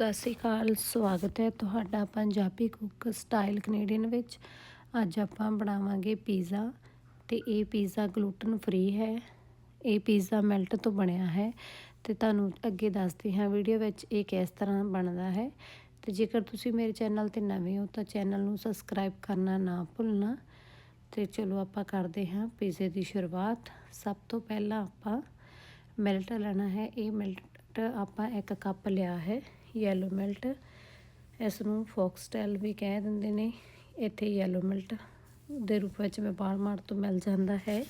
ਸਤਿ ਸ਼੍ਰੀ ਅਕਾਲ, ਸਵਾਗਤ ਹੈ ਤੁਹਾਡਾ ਪੰਜਾਬੀ ਕੁੱਕ ਸਟਾਈਲ ਕੈਨੇਡੀਅਨ ਵਿੱਚ। ਅੱਜ ਆਪਾਂ ਬਣਾਵਾਂਗੇ ਪੀਜ਼ਾ ਤੇ ਇਹ ਪੀਜ਼ਾ ਗਲੂਟਨ ਫ੍ਰੀ ਹੈ। ਇਹ ਪੀਜ਼ਾ ਮੈਲਟ ਤੋਂ ਬਣਿਆ ਹੈ ਤੇ ਤੁਹਾਨੂੰ ਅੱਗੇ ਦੱਸਦੀ ਹਾਂ ਵੀਡੀਓ ਵਿੱਚ ਇਹ ਕਿਸ ਤਰ੍ਹਾਂ ਬਣਦਾ ਹੈ। ਤੇ ਜੇਕਰ ਤੁਸੀਂ ਮੇਰੇ ਚੈਨਲ ਤੇ ਨਵੇਂ ਹੋ ਤਾਂ ਚੈਨਲ ਨੂੰ ਸਬਸਕ੍ਰਾਈਬ ਕਰਨਾ ਨਾ ਭੁੱਲਣਾ। ਤੇ ਚਲੋ ਆਪਾਂ ਕਰਦੇ ਹਾਂ ਪੀਜ਼ੇ ਦੀ ਸ਼ੁਰੂਆਤ। ਸਭ ਤੋਂ ਪਹਿਲਾਂ ਆਪਾਂ ਮਿਲਟ ਲੈਣਾ ਹੈ। ਇਹ ਮਿਲਟ ਆਪਾਂ ਇੱਕ ਕੱਪ ਲਿਆ ਹੈ। ਯੈਲੋ ਮਿਲਟ ਇਸ ਨੂੰ ਫੋਕਸਟੈਲ ਵੀ ਕਹਿ ਦਿੰਦੇ ਨੇ। ਇੱਥੇ ਯੈਲੋ ਮਿਲਟ ਦੇ ਰੂਪ ਵਿੱਚ ਵਪਾਰ ਮਾਰ ਤੋਂ ਮਿਲ ਜਾਂਦਾ ਹੈ।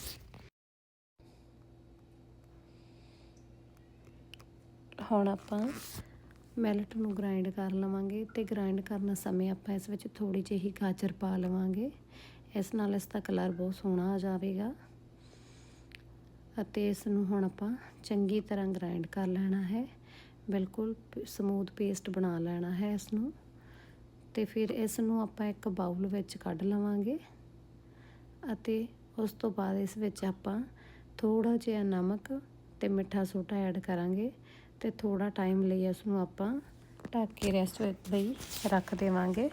ਹੁਣ ਆਪਾਂ ਮਿਲਟ ਨੂੰ ਗ੍ਰਾਈਂਡ ਕਰ ਲਵਾਂਗੇ ਤੇ ਗ੍ਰਾਈਂਡ ਕਰਨ ਸਮੇਂ ਆਪਾਂ ਇਸ ਵਿੱਚ ਥੋੜੀ ਜਿਹੀ ਗਾਜਰ ਪਾ ਲਵਾਂਗੇ। ਇਸ ਨਾਲ ਇਸ ਦਾ ਕਲਰ ਬਹੁਤ ਸੋਹਣਾ ਆ ਜਾਵੇਗਾ। ਅਤੇ ਇਸ ਨੂੰ ਹੁਣ ਆਪਾਂ ਚੰਗੀ ਤਰ੍ਹਾਂ ਗ੍ਰਾਈਂਡ ਕਰ ਲੈਣਾ ਹੈ। ਬਿਲਕੁਲ ਸਮੂਥ ਪੇਸਟ ਬਣਾ ਲੈਣਾ ਹੈ ਇਸ ਨੂੰ ਤੇ ਫਿਰ ਇਸ ਨੂੰ ਆਪਾਂ ਇੱਕ ਬਾਉਲ ਵਿੱਚ ਕੱਢ ਲਵਾਂਗੇ। ਅਤੇ ਉਸ ਤੋਂ ਬਾਅਦ ਇਸ ਵਿੱਚ ਆਪਾਂ ਥੋੜਾ ਜਿਹਾ ਨਮਕ ਤੇ ਮਿੱਠਾ ਸੋਡਾ ਐਡ ਕਰਾਂਗੇ। ਤੇ ਥੋੜਾ ਟਾਈਮ ਲਈ ਇਸ ਨੂੰ ਆਪਾਂ ਢੱਕ ਕੇ ਰੈਸਟ ਲਈ ਰੱਖ ਦੇਵਾਂਗੇ।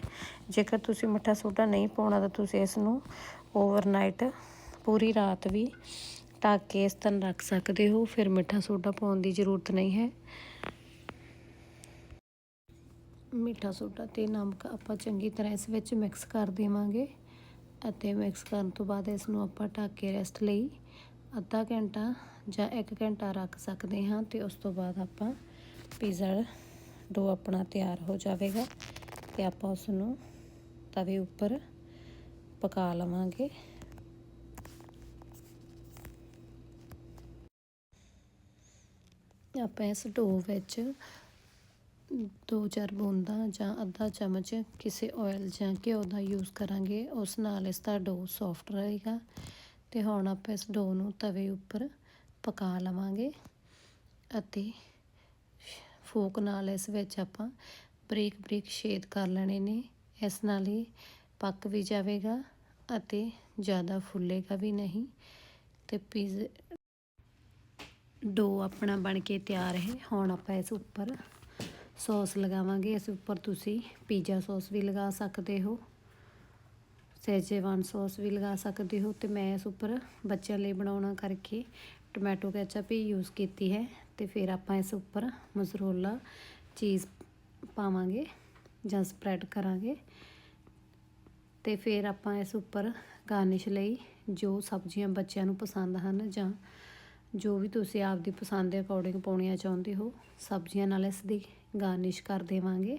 ਜੇਕਰ ਤੁਸੀਂ ਮਿੱਠਾ ਸੋਡਾ ਨਹੀਂ ਪਾਉਣਾ ਤਾਂ ਤੁਸੀਂ ਇਸ ਨੂੰ ਓਵਰਨਾਈਟ ਪੂਰੀ ਰਾਤ ਵੀ ਢੱਕ ਕੇ ਇਸ ਤਰ੍ਹਾਂ ਰੱਖ ਸਕਦੇ ਹੋ। ਫਿਰ ਮਿੱਠਾ ਸੋਡਾ ਪਾਉਣ ਦੀ ਜ਼ਰੂਰਤ ਨਹੀਂ ਹੈ। ਮਿੱਠਾ ਸੋਡਾ ਤੇ ਨਮਕ ਆਪਾਂ ਚੰਗੀ ਤਰ੍ਹਾਂ ਇਸ ਵਿੱਚ ਮਿਕਸ ਕਰ ਦੇਵਾਂਗੇ ਅਤੇ ਮਿਕਸ ਕਰਨ ਤੋਂ ਬਾਅਦ ਇਸ ਨੂੰ ਆਪਾਂ ਢੱਕ ਕੇ ਰੈਸਟ ਲਈ ਅੱਧਾ ਘੰਟਾ ਜਾਂ 1 ਘੰਟਾ ਰੱਖ ਸਕਦੇ ਹਾਂ ਤੇ ਉਸ ਤੋਂ ਬਾਅਦ ਆਪਾਂ ਪੀਜ਼ਾ ਡੋ ਆਪਣਾ ਤਿਆਰ ਹੋ ਜਾਵੇਗਾ ਤੇ ਆਪਾਂ ਉਸ ਨੂੰ ਤਵੇ ਉੱਪਰ ਪਕਾ ਲਵਾਂਗੇ। ਆਪਾਂ ਇਸ ਡੋ ਵਿੱਚ ਦੋ ਚਾਰ ਬੂੰਦਾਂ ਜਾਂ ਅੱਧਾ ਚਮਚ ਕਿਸੇ ਆਇਲ ਜਾਂ ਘਿਓ ਦਾ ਯੂਜ਼ ਕਰਾਂਗੇ। ਉਸ ਨਾਲ ਇਸ ਦਾ ਡੋ ਸੌਫਟ ਰਹੇਗਾ ਤੇ ਹੁਣ ਆਪਾਂ ਇਸ ਡੋ ਨੂੰ ਤਵੇ ਉੱਪਰ ਪਕਾ ਲਵਾਂਗੇ ਅਤੇ ਫੋਕ ਨਾਲ ਇਸ ਵਿੱਚ ਆਪਾਂ ਬਰੀਕ ਬਰੀਕ ਛੇਦ ਕਰ ਲੈਣੇ ਨੇ। ਇਸ ਨਾਲ ਹੀ ਪੱਕ ਵੀ ਜਾਵੇਗਾ ਅਤੇ ਜ਼ਿਆਦਾ ਫੁੱਲੇਗਾ ਵੀ ਨਹੀਂ ਤੇ ਪੀਜ਼ ਡੋ ਆਪਣਾ ਬਣ ਕੇ ਤਿਆਰ ਹੈ। ਹੁਣ ਆਪਾਂ ਇਸ ਉੱਪਰ ਸੌਸ ਲਗਾਵਾਂਗੇ ਇਸ ਉੱਪਰ ਤੁਸੀਂ ਪੀਜ਼ਾ ਸੌਸ ਵੀ ਲਗਾ ਸਕਦੇ ਹੋ, ਸੇਜੇਵਾਨ ਸੌਸ ਵੀ ਲਗਾ ਸਕਦੇ ਹੋ ਤੇ ਮੈਂ ਇਸ ਉੱਪਰ ਬੱਚਿਆਂ ਲਈ ਬਣਾਉਣਾ ਕਰਕੇ ਟੋਮੈਟੋ ਕੈਚਅਪ ਹੀ ਯੂਜ਼ ਕੀਤੀ ਹੈ ਤੇ ਫਿਰ ਆਪਾਂ ਇਸ ਉੱਪਰ ਮਜ਼ਰੋਲਾ ਚੀਜ਼ ਪਾਵਾਂਗੇ ਜਾਂ ਸਪਰੈਡ ਕਰਾਂਗੇ ਤੇ ਫਿਰ ਆਪਾਂ ਇਸ ਉੱਪਰ ਗਾਰਨਿਸ਼ ਲਈ ਜੋ ਸਬਜ਼ੀਆਂ ਬੱਚਿਆਂ ਨੂੰ ਪਸੰਦ ਹਨ ਜਾਂ ਜੋ ਵੀ ਤੁਸੀਂ ਆਪਦੀ ਪਸੰਦ ਦੇ ਅਕੋਰਡਿੰਗ ਪਾਉਣੀਆਂ ਚਾਹੁੰਦੇ ਹੋ, ਸਬਜ਼ੀਆਂ ਨਾਲ ਇਸ ਦੀ ਗਾਰਨਿਸ਼ ਕਰ ਦੇਵਾਂਗੇ।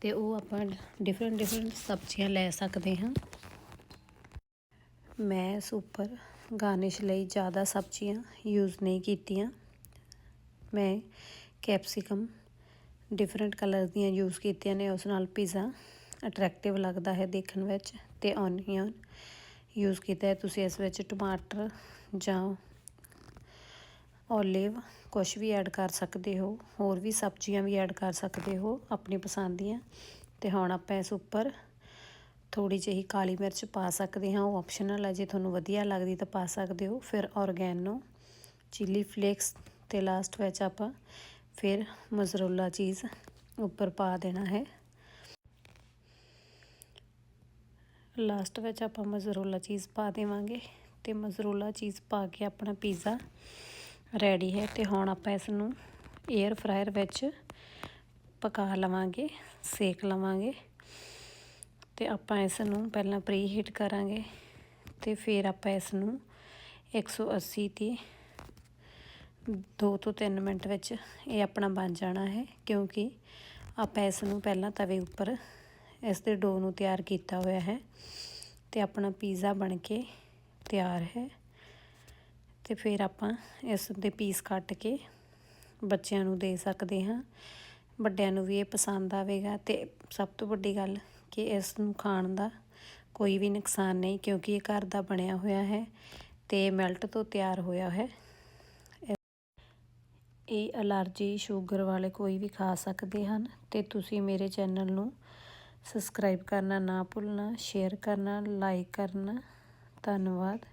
ਤੇ ਉਹ ਆਪਾਂ ਡਿਫਰੈਂਟ ਡਿਫਰੈਂਟ ਸਬਜ਼ੀਆਂ ਲੈ ਸਕਦੇ ਹਾਂ। ਮੈਂ ਇਸ ਉੱਪਰ ਗਾਰਨਿਸ਼ ਲਈ ਜ਼ਿਆਦਾ ਸਬਜ਼ੀਆਂ ਯੂਜ਼ ਨਹੀਂ ਕੀਤੀਆਂ। ਮੈਂ ਕੈਪਸਿਕਮ ਡਿਫਰੈਂਟ ਕਲਰ ਦੀਆਂ ਯੂਜ਼ ਕੀਤੀਆਂ ਨੇ, ਉਸ ਨਾਲ ਪੀਜ਼ਾ ਅਟਰੈਕਟਿਵ ਲੱਗਦਾ ਹੈ ਦੇਖਣ ਵਿੱਚ। ਤੇ ਔਨੀਅਨ ਯੂਜ਼ ਕੀਤਾ ਹੈ। ਤੁਸੀਂ ਇਸ ਵਿੱਚ ਟਮਾਟਰ ਜਾਂ ਓਲਿਵ ਕੁਝ ਵੀ ਐਡ ਕਰ ਸਕਦੇ ਹੋ, ਹੋਰ ਵੀ ਸਬਜ਼ੀਆਂ ਵੀ ਐਡ ਕਰ ਸਕਦੇ ਹੋ ਆਪਣੀ ਪਸੰਦ ਦੀਆਂ। ਤੇ ਹੁਣ ਆਪਾਂ ਇਸ ਉੱਪਰ ਥੋੜੀ ਜਿਹੀ ਕਾਲੀ ਮਿਰਚ ਪਾ ਸਕਦੇ ਹਾਂ, ਉਹ ਆਪਸ਼ਨਲ ਹੈ, ਜੇ ਤੁਹਾਨੂੰ ਵਧੀਆ ਲੱਗਦੀ ਤਾਂ ਪਾ ਸਕਦੇ ਹੋ। ਫਿਰ ਔਰਗੈਨੋ ਚਿੱਲੀ ਫਲੇਕਸ ਤੇ ਲਾਸਟ ਵਿੱਚ ਆਪਾਂ ਫਿਰ ਮਜ਼ਰੋਲਾ ਚੀਜ਼ ਉੱਪਰ ਪਾ ਦੇਣਾ ਹੈ। ਲਾਸਟ ਵਿੱਚ ਆਪਾਂ ਮਜ਼ਰੋਲਾ ਚੀਜ਼ ਪਾ ਦੇਵਾਂਗੇ ਤੇ ਮਜ਼ਰੋਲਾ ਚੀਜ਼ ਪਾ ਕੇ ਆਪਣਾ ਪੀਜ਼ਾ ਰੈਡੀ ਹੈ ਤੇ ਹੁਣ ਆਪਾਂ ਇਸ ਨੂੰ 에ਅਰ ਫਰਾਇਰ ਵਿੱਚ ਪਕਾ ਲਵਾਂਗੇ, ਸੇਕ ਲਵਾਂਗੇ ਤੇ ਆਪਾਂ ਇਸ ਨੂੰ ਪਹਿਲਾਂ ਪ੍ਰੀ ਹੀਟ ਕਰਾਂਗੇ ਤੇ ਫਿਰ ਆਪਾਂ ਇਸ ਨੂੰ 180 ਤੇ 2 ਤੋਂ 3 ਮਿੰਟ ਵਿੱਚ ਇਹ ਆਪਣਾ ਬਣ ਜਾਣਾ ਹੈ ਕਿਉਂਕਿ ਆਪਾਂ ਇਸ ਨੂੰ ਪਹਿਲਾਂ ਤਵੇ ਉੱਪਰ ਇਸ ਦੇ ਡੋ ਨੂੰ ਤਿਆਰ ਕੀਤਾ ਹੋਇਆ ਹੈ ਤੇ ਆਪਣਾ ਪੀਜ਼ਾ ਬਣ ਕੇ ਤਿਆਰ ਹੈ। ਤੇ ਫਿਰ ਆਪਾਂ ਇਸ ਦੇ ਪੀਸ ਕੱਟ ਕੇ ਬੱਚਿਆਂ ਨੂੰ ਦੇ ਸਕਦੇ ਹਾਂ। ਵੱਡਿਆਂ ਨੂੰ ਵੀ ਇਹ ਪਸੰਦ ਆਵੇਗਾ ਤੇ ਸਭ ਤੋਂ ਵੱਡੀ ਗੱਲ ਕਿ ਇਸ ਨੂੰ ਖਾਣ ਦਾ ਕੋਈ ਵੀ ਨੁਕਸਾਨ ਨਹੀਂ ਕਿਉਂਕਿ ਇਹ ਘਰ ਦਾ ਬਣਿਆ ਹੋਇਆ ਹੈ ਤੇ ਮੈਲਟ ਤੋਂ ਤਿਆਰ ਹੋਇਆ ਹੈ। ਇਹ ਅਲਰਜੀ ਸ਼ੂਗਰ ਵਾਲੇ ਕੋਈ ਵੀ ਖਾ ਸਕਦੇ ਹਨ ਤੇ ਤੁਸੀਂ ਮੇਰੇ ਚੈਨਲ ਨੂੰ ਸਬਸਕ੍ਰਾਈਬ ਕਰਨਾ ਨਾ ਭੁੱਲਣਾ ਸ਼ੇਅਰ ਕਰਨਾ ਲਾਈਕ ਕਰਨਾ। ਧੰਨਵਾਦ।